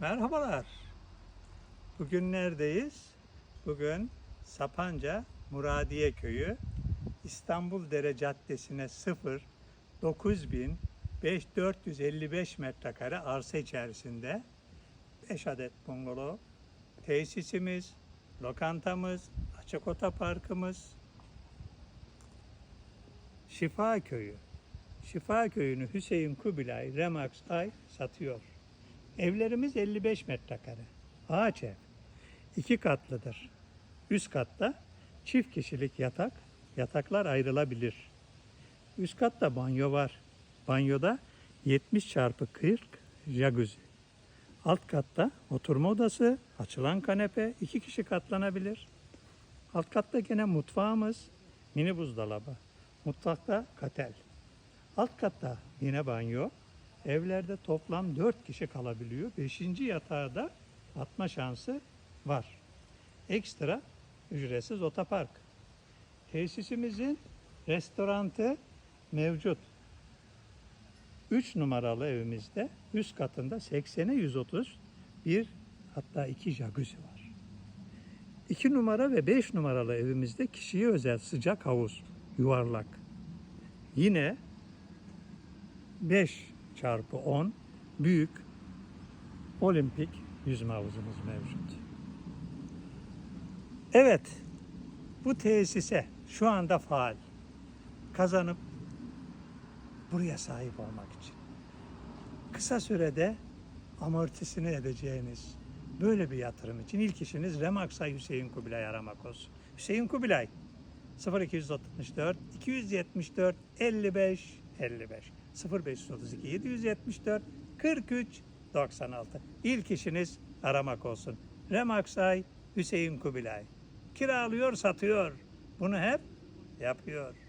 Merhabalar. Bugün neredeyiz? Bugün Sapanca Muradiye Köyü İstanbul Dere Caddesi'ne 0 9000 5455 metrekare arsa içerisinde 5 adet bungalov tesisimiz, lokantamız, açık otoparkımız, Şifa Köyü. Şifa Köyü'nü Hüseyin Kubilay Remax Ay satıyor. Evlerimiz 55 metrekare. Ağaç ev. İki katlıdır. Üst katta çift kişilik yatak, yataklar ayrılabilir. Üst katta banyo var. Banyoda 70 çarpı 40 jacuzzi. Alt katta oturma odası, açılan kanepe, iki kişi katlanabilir. Alt katta gene mutfağımız, mini buzdolabı. Mutfakta katel. Alt katta yine banyo. Evlerde toplam 4 kişi kalabiliyor. 5. yatağı da atma şansı var. Ekstra ücretsiz otopark. Tesisimizin restorantı mevcut. 3 numaralı evimizde üst katında 80'e 130 bir hatta iki jacuzzi var. 2 numara ve 5 numaralı evimizde kişiye özel sıcak havuz yuvarlak. Yine 5 çarpı 10 büyük olimpik yüzme havuzumuz mevcut. Evet, bu tesise şu anda faal kazanıp buraya sahip olmak için kısa sürede amortisini edeceğiniz böyle bir yatırım için ilk işiniz Remaksay Hüseyin Kubilay aramak olsun. Hüseyin Kubilay 0264 274 55 55 0532 774 43 96 İlk işiniz aramak olsun. Remaksay Hüseyin Kubilay kiralıyor satıyor. Bunu hep yapıyor.